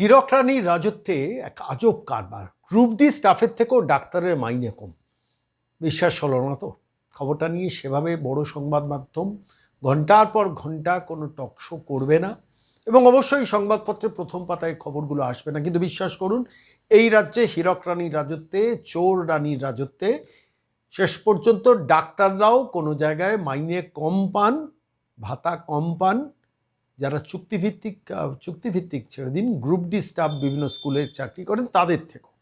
হীরক রানীর রাজত্বে এক আজব কারবার। গ্রুপ ডি স্টাফের থেকেও ডাক্তারের মাইনে কম। বিশ্বাস হলো না তো? খবরটা নিয়ে সেভাবে বড় সংবাদ মাধ্যম ঘণ্টার পর ঘণ্টা কোনো টক শো করবে না এবং অবশ্যই সংবাদপত্রে প্রথম পাতায় খবরগুলো আসবে না। কিন্তু বিশ্বাস করুন, এই রাজ্যে হীরক রানীর রাজত্বে, চোর রানীর রাজত্বে শেষ পর্যন্ত ডাক্তাররাও কোনো জায়গায় মাইনে কম পান, ভাতা কম পান যারা চুক্তিভিত্তিক চুক্তিভিত্তিক ছেড়ে দিন গ্রুপ ডি স্টাফ বিভিন্ন স্কুলে চাকরি করেন, তাদের থেকেও।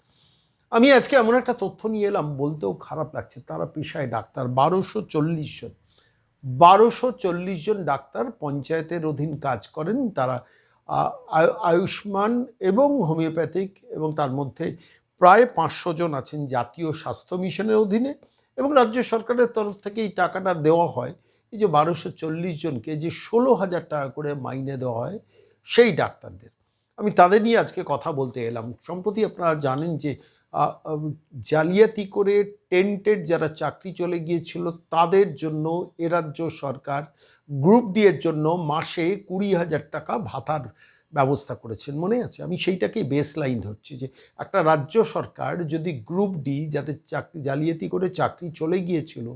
আমি আজকে এমন একটা তথ্য নিয়ে এলাম, বলতেও খারাপ লাগছে। তারা পেশায় ডাক্তার, বারোশো চল্লিশ জন। বারোশো চল্লিশ জন ডাক্তার পঞ্চায়েতের অধীন কাজ করেন। তারা আয়ুষ্মান এবং হোমিওপ্যাথিক এবং তার মধ্যে প্রায় পাঁচশো জন আছেন জাতীয় স্বাস্থ্য মিশনের অধীনে এবং রাজ্য সরকারের তরফ থেকে এই টাকাটা দেওয়া হয়। এই যে বারোশো চল্লিশ জনকে যে ষোলো হাজার টাকা করে মাইনে দেওয়া হয়, সেই ডাক্তারদের। আমি তাদের নিয়ে আজকে কথা বলতে এলাম। সম্প্রতি আপনারা জানেন যে জালিয়াতি করে টেন্টেড যারা চাকরি চলে গিয়েছিল, তাদের জন্য এ রাজ্য সরকার গ্রুপ ডি এর জন্য মাসে কুড়ি হাজার টাকা ভাতার ব্যবস্থা করেছেন, মনে আছে? আমি সেইটাকেই বেস লাইন ধরছি যে একটা রাজ্য সরকার যদি গ্রুপ ডি যাদের চাকরি, জালিয়াতি করে চাকরি চলে গিয়েছিল,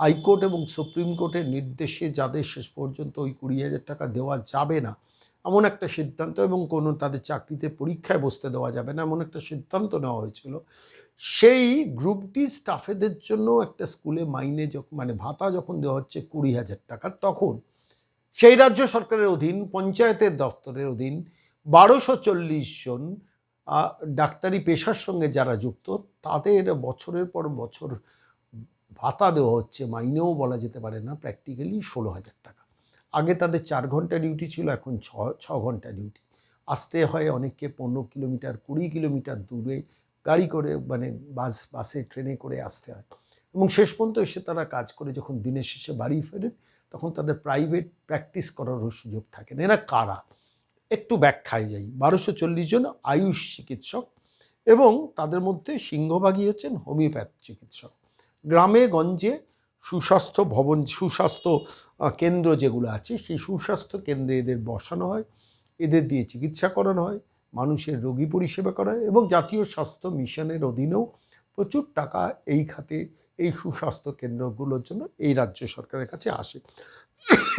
হাইকোর্ট এবং সুপ্রিম কোর্টের নির্দেশে যাদের শেষ পর্যন্ত ওই কুড়ি হাজার টাকা দেওয়া যাবে না, এমন একটা সিদ্ধান্ত এবং কোনো তাদের চাকরিতে পরীক্ষায় বসতে দেওয়া যাবে না, এমন একটা সিদ্ধান্ত নেওয়া হয়েছিল। সেই গ্রুপ ডি স্টাফেদের জন্য একটা স্কুলে মাইনে যখন মানে ভাতা যখন দেওয়া হচ্ছে কুড়ি হাজার টাকা, তখন সেই রাজ্য সরকারের অধীন, পঞ্চায়েতের দপ্তরের অধীন বারোশো চল্লিশ জন ডাক্তারি পেশার সঙ্গে যারা যুক্ত, তাদের বছরের পর বছর ভাতা দেওয়া হচ্ছে, মাইনেও বলা যেতে পারে না, প্র্যাকটিক্যালি ষোলো হাজার টাকা। আগে তাদের চার ঘণ্টা ডিউটি ছিল, এখন ছ ছ ঘণ্টা ডিউটি। আসতে হয় অনেককে পনেরো কিলোমিটার, কুড়ি কিলোমিটার দূরে, গাড়ি করে মানে বাস, বাসে, ট্রেনে করে আসতে হয়। এবং শেষ পর্যন্ত এসে তারা কাজ করে, যখন দিনের শেষে বাড়ি ফেরেন তখন তাদের প্রাইভেট প্র্যাকটিস করারও সুযোগ থাকে। না এরা কারা? একটু ব্যাখ্যায় যাই। বারোশো চল্লিশ জন আয়ুষ চিকিৎসক এবং তাদের মধ্যে সিংহভাগই হচ্ছেন হোমিওপ্যাথ চিকিৎসক। গ্রামে, গঞ্জে সুস্বাস্থ্য ভবন, সুস্বাস্থ্য কেন্দ্র যেগুলো আছে, সেই সুস্বাস্থ্য কেন্দ্রে এদের বসানো হয়। এদের দিয়ে চিকিৎসা করানো হয়। মানুষের রোগী পরিষেবা করা হয় এবং জাতীয় স্বাস্থ্য মিশনের অধীনেও প্রচুর টাকা এই খাতে এই সুস্বাস্থ্য কেন্দ্রগুলোর জন্য এই রাজ্য সরকারের কাছে আসে।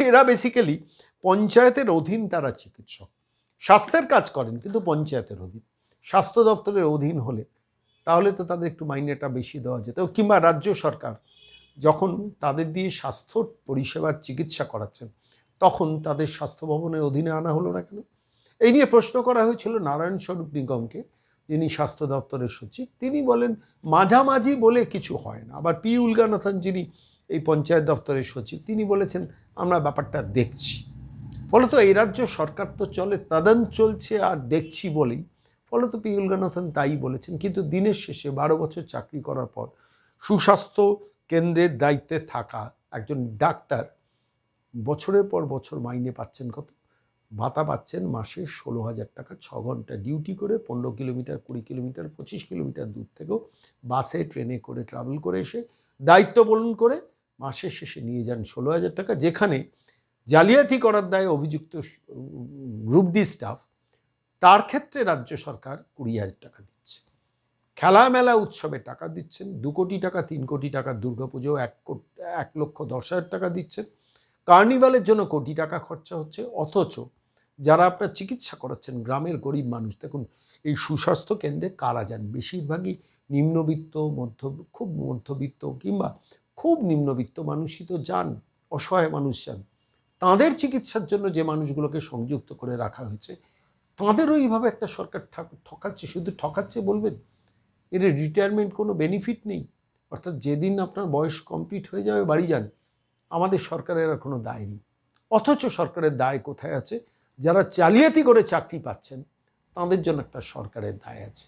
এরা বেসিক্যালি পঞ্চায়েতের অধীন তারা চিকিৎসক। স্বাস্থ্যের কাজ করেন, কিন্তু পঞ্চায়েতের অধীন। স্বাস্থ্য দপ্তরের অধীন হলে তাহলে তো তাদের একটু মাইনেটা বেশি দেওয়া যেত। কিংবা রাজ্য সরকার যখন তাদের দিয়ে স্বাস্থ্য পরিষেবার চিকিৎসা করাচ্ছেন, তখন তাদের স্বাস্থ্য ভবনের অধীনে আনা হলো না কেন? এই নিয়ে প্রশ্ন করা হয়েছিল নারায়ণ স্বরূপ নিগমকে যিনি স্বাস্থ্য দপ্তরের সচিব, তিনি বলেন, মাঝামাঝি বলে কিছু হয় না। আবার পি উলগানাথন যিনি এই পঞ্চায়েত দপ্তরের সচিব, তিনি বলেছেন, আমরা ব্যাপারটা দেখছি। ফলত এই রাজ্য সরকার তো চলে, তদন্ত চলছে আর দেখছি বলেই। ফলত পি উলগানাথন তাই বলেছেন, কিন্তু দিনের শেষে বারো বছর চাকরি করার পর সুস্বাস্থ্য কেন্দ্রের দায়িত্বে থাকা একজন ডাক্তার বছরের পর বছর মাইনে পাচ্ছেন কত? ভাতা পাচ্ছেন মাসে ষোলো হাজার টাকা ছ ঘণ্টা ডিউটি করে, পনেরো কিলোমিটার, কুড়ি কিলোমিটার, পঁচিশ কিলোমিটার দূর থেকেও বাসে, ট্রেনে করে ট্রাভেল করে এসে দায়িত্ব পালন করে মাসের শেষে নিয়ে যান ষোলো হাজার টাকা। যেখানে জালিয়াতি করার দায়ে অভিযুক্ত গ্রুপ ডি স্টাফ তার ক্ষেত্রে রাজ্য সরকার কুড়ি হাজার টাকা দিচ্ছে। খেলা মেলা উৎসবে টাকা দিচ্ছেন, দু কোটি টাকা, তিন কোটি টাকা দুর্গাপুজো এক কোটি, এক লক্ষ দশ হাজার টাকা দিচ্ছেন। কার্নিভালের জন্য কোটি টাকা খরচা হচ্ছে, অথচ যারা আপনার চিকিৎসা করাচ্ছেন গ্রামের গরিব মানুষ, দেখুন, এই সুস্বাস্থ্য কেন্দ্রে কারা যান? বেশিরভাগই নিম্নবিত্ত, মধ্য, খুব মধ্যবিত্ত কিংবা খুব নিম্নবিত্ত মানুষই তো যান, অসহায় মানুষ যান। তাঁদের চিকিৎসার জন্য যে মানুষগুলোকে সংযুক্ত করে রাখা হয়েছে, তাঁদেরও এইভাবে একটা সরকার ঠক- ঠকাচ্ছে, শুধু ঠকাচ্ছে বলবেন? এর রিটায়ারমেন্ট কোনো বেনিফিট নেই। অর্থাৎ যেদিন আপনার বয়স কমপ্লিট হয়ে যাবে, বাড়ি যান। আমাদের সরকারের আর কোনো দায় নেই। অথচ সরকারের দায় কোথায় আছে? যারা চালিয়াতি করে চাকরি পাচ্ছেন, তাদের জন্য একটা সরকারের দায় আছে।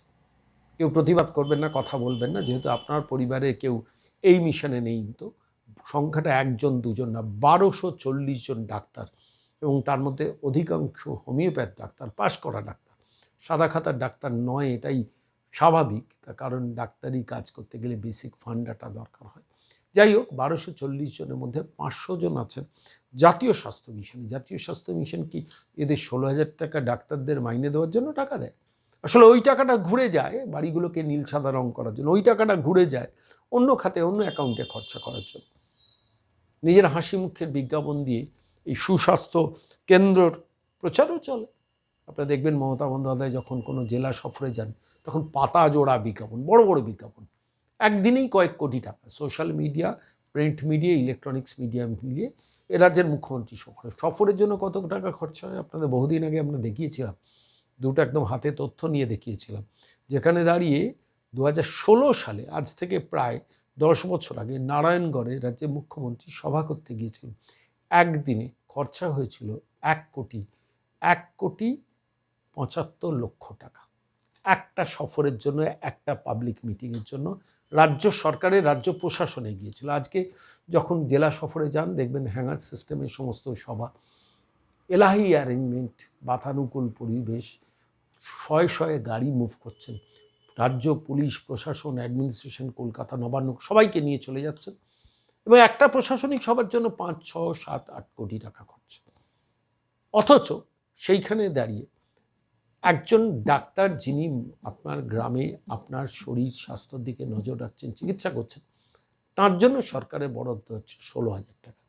কেউ প্রতিবাদ করবেন না, কথা বলবেন না, যেহেতু আপনার পরিবারে কেউ এই মিশনে নেই তো। সংখ্যাটা একজন, দুজন না, বারোশো চল্লিশ জন ডাক্তার এবং তার মধ্যে অধিকাংশ হোমিওপ্যাথ ডাক্তার, পাশ করা ডাক্তার। সাদা খাতার ডাক্তার নয়, এটাই স্বাভাবিক। তার কারণ ডাক্তারি কাজ করতে গেলে বেসিক ফান্ডাটা দরকার হয়। যাই হোক, বারোশো চল্লিশ জনের মধ্যে পাঁচশো জন আছেন। জাতীয় স্বাস্থ্য মিশনে। জাতীয় স্বাস্থ্য মিশন কি এদের ষোলো হাজার টাকা ডাক্তারদের মাইনে দেওয়ার জন্য টাকা দেয়? আসলে ওই টাকাটা ঘুরে যায় বাড়িগুলোকে নীল সাদা রং করার জন্য। ওই টাকাটা ঘুরে যায় অন্য খাতে, অন্য অ্যাকাউন্টে খরচা করার জন্য। নিজের হাসি মুখের বিজ্ঞাপন দিয়ে এই সুস্বাস্থ্য কেন্দ্রর প্রচারও চলে। আপনারা দেখবেন মমতা বন্দ্যোপাধ্যায় যখন কোনো জেলা সফরে যান, তখন পাতা জোড়া বিজ্ঞাপন, বড় বড় বিজ্ঞাপন। একদিনেই কয়েক কোটি টাকা। Social media print media electronics media মিলিয়ে এ রাজ্যের মুখ্যমন্ত্রী সফরে। সফরের জন্য কত টাকা খরচা হয় আপনাদের বহুদিন আগে আমরা দেখিয়েছিলাম। দুটো একদম হাতে তথ্য নিয়ে দেখিয়েছিলাম। যেখানে দাঁড়িয়ে দু হাজার ষোলো সালে, আজ থেকে প্রায় দশ বছর আগে নারায়ণগড়ে রাজ্যের মুখ্যমন্ত্রী সভা করতে গিয়েছিলেন। একদিনে খরচা হয়েছিল এক কোটি এক কোটি পঁচাত্তর লক্ষ টাকা। একটা সফরের জন্য, একটা পাবলিক মিটিংয়ের জন্য রাজ্য সরকারের রাজ্য প্রশাসনে গিয়েছিল আজকে যখন জেলা সফরে যান, দেখবেন হ্যাঙ্গার সিস্টেমের সমস্ত সভা, এলাহি অ্যারেঞ্জমেন্ট বাতানুকূল পরিবেশ, শয়ে শয়ে গাড়ি মুভ করছেন। রাজ্য পুলিশ, প্রশাসন অ্যাডমিনিস্ট্রেশন কলকাতা, নবান্ন, সবাইকে নিয়ে চলে যাচ্ছেন। এবং একটা প্রশাসনিক সবার জন্য পাঁচ, ছ, সাত, আট কোটি টাকা খরচ। অথচ সেইখানে দাঁড়িয়ে একজন ডাক্তার যিনি আপনার গ্রামে আপনার শরীর স্বাস্থ্যের দিকে নজর রাখছেন, চিকিৎসা করছেন, তার জন্য সরকারের বরাদ্দ হচ্ছে ষোলো হাজার টাকা।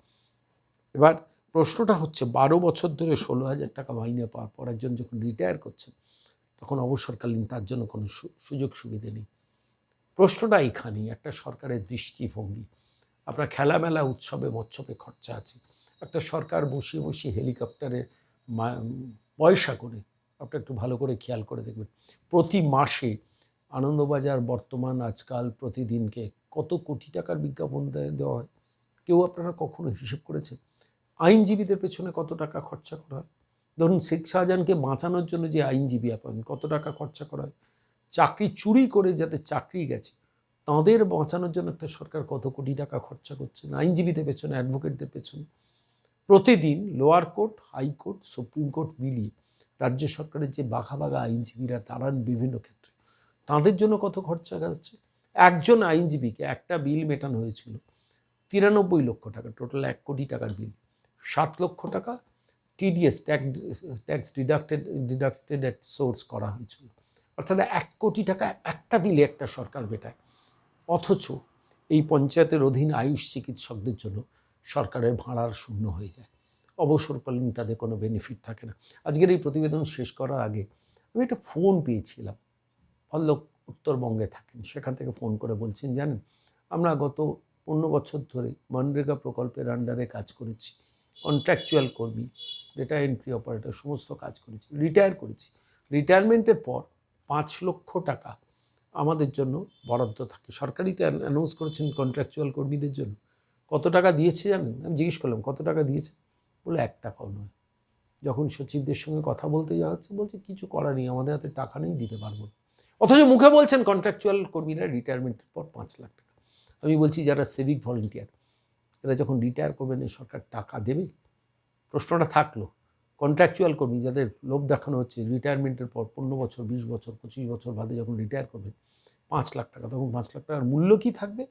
এবার প্রশ্নটা হচ্ছে, বারো বছর ধরে ষোলো হাজার টাকা মাইনে পাওয়ার পর একজন যখন রিটায়ার করছেন, তখন অবসরকালীন তার জন্য কোনো সুযোগ সুবিধে নেই। প্রশ্নটা এখানেই একটা সরকারের দৃষ্টিভঙ্গি। আপনার খেলামেলা উৎসবে মৎসবে খরচা আছে। একটা সরকার বসিয়ে বসিয়ে হেলিকপ্টারে পয়সা করে আপনি একটু ভালো করে খেয়াল করে দেখবেন। প্রতি মাসে আনন্দবাজার বর্তমান আজকাল প্রতিদিনকে কত কোটি টাকার বিজ্ঞাপন দেওয়া হয়? কেউ আপনারা কখনো হিসেব করেছেন? আইনজীবীদের পেছনে কত টাকা খরচা করা হয়? ধরুন শেখ শাহজাহানকে বাঁচানোর জন্য যে আইনজীবী আপন কত টাকা খরচা করা হয়? চাকরি চুরি করে যাতে চাকরি গেছে, তাঁদের বাঁচানোর জন্য একটা সরকার কত কোটি টাকা খরচা করছে? আইনজীবীদের পেছনে অ্যাডভোকেটদের পেছনে। প্রতিদিন lower court high court supreme court মিলিয়ে রাজ্য সরকারের যে বাঘা বাঘা আইনজীবীরা দাঁড়ান বিভিন্ন ক্ষেত্রে। তাদের জন্য কত খরচা যাচ্ছে একজন আইনজীবীকে একটা বিল মেটানো হয়েছিল, তিরানব্বই লক্ষ টাকা, টোটাল এক কোটি টাকার বিল। সাত লক্ষ টাকা TDS tax deducted deducted at source করা হয়েছিল। অর্থাৎ এক কোটি টাকা একটা বিলে একটা সরকার মেটায়। অথচ এই পঞ্চায়েতের অধীন আয়ুষ চিকিৎসকদের জন্য সরকারের ভাড়ার শূন্য হয়ে যায়। অবসরকালীন তাদের কোনো বেনিফিট থাকে না। আজকের এই প্রতিবেদন শেষ করার আগে আমি একটা ফোন পেয়েছিলাম। ভদ্রলোক উত্তরবঙ্গে থাকেন, সেখান থেকে ফোন করে বলছেন, জানেন, আমরা গত পনেরো বছর ধরে মনরেগা প্রকল্পের আন্ডারে কাজ করেছি। কন্ট্রাকচুয়াল কর্মী ডেটা এন্ট্রি অপারেটর সমস্ত কাজ করেছি রিটায়ার করেছি। রিটায়ারমেন্টের পর পাঁচ লক্ষ টাকা আমাদের জন্য বরাদ্দ থাকে। সরকারিতে অ্যানাউন্স করেছেন কন্ট্রাকচুয়াল কর্মীদের জন্য। কত টাকা দিয়েছে জানেন? আমি জিজ্ঞেস করলাম, কত টাকা দিয়েছে? বলে এক টাকাও নয়। যখন সচিবদের সঙ্গে কথা বলতে যাওয়া হচ্ছে বলছে, কিছু করার নেই, আমাদের হাতে টাকা নেই, দিতে পারব না। অথচ মুখে বলছেন কন্ট্রাকচুয়াল কর্মীরা রিটায়ারমেন্টের পর পাঁচ লাখ টাকা। আমি বলছি, যারা সিভিক ভলেন্টিয়ার এরা যখন রিটায়ার করবেন সরকার টাকা দেবে? প্রশ্নটা থাকল। কন্ট্রাকচুয়াল কর্মী যাদের লোভ দেখানো হচ্ছে রিটায়ারমেন্টের পর পনেরো বছর, বিশ বছর, পঁচিশ বছর বাদে যখন রিটায়ার করবেন, পাঁচ লাখ টাকা, তখন পাঁচ লাখ টাকার মূল্য কী থাকবে?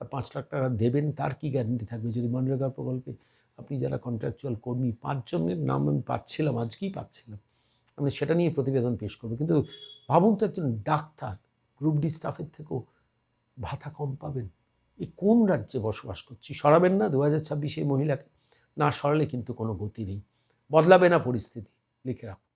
আর পাঁচ লাখ টাকা দেবেন, তার কী গ্যারেন্টি থাকবে? যদি মনরেগা প্রকল্পে আপনি যারা কন্ট্রাকচুয়াল কর্মী পাঁচজনের নাম আমি পাচ্ছিলাম, আজকেই পাচ্ছিলাম। আমি সেটা নিয়ে প্রতিবেদন পেশ করব। কিন্তু ভাবুন তো একজন ডাক্তার গ্রুপ ডি স্টাফের থেকেও ভাতা কম পাবেন। এ কোন রাজ্যে বসবাস করছি? সরাবেন না দু হাজার ছাব্বিশে মহিলাকে? না, সরালে কিন্তু কোনো গতি নেই। বদলাবে না পরিস্থিতি, লিখে রাখুন।